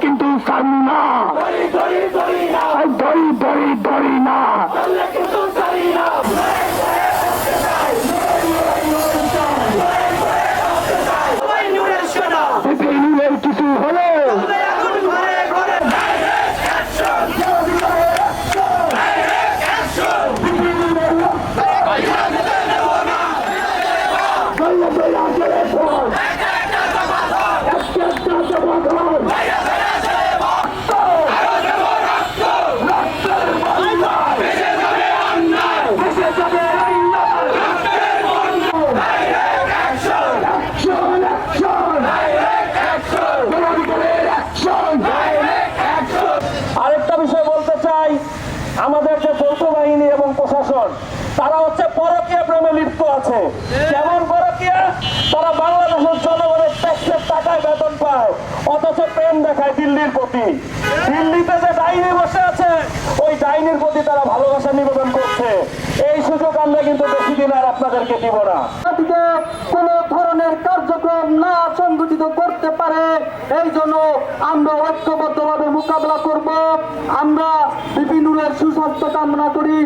কিন্তু ছাড়ি না। দড়ি দড়ি দড়ি না। আমাদের যে যৌথ বাহিনী এবং প্রশাসন, তারা হচ্ছে পরকীয় প্রেমে লিপ্ত আছে। কেমন পরকীয়? তারা বাংলাদেশের জনগণের ট্যাক্সের টাকায় বেতন পায়, অথচ প্রেম দেখায় দিল্লির প্রতি। দিল্লিতে যে ডাইনি বসে আছে, ওই ডাইনির প্রতি তারা ভালোবাসা নিবেদন করছে। এই সুযোগ আমরা কিন্তু বেশি দিন আর আপনাদেরকে দিব না। কোন ধরনের কার্যক্রম না সংগঠিত করতে পারে এই জন্য আমরা ঐক্যবদ্ধভাবে মোকাবেলা করব। আমরা বিপিনুরের সুস্বাস্থ্য কামনা করি।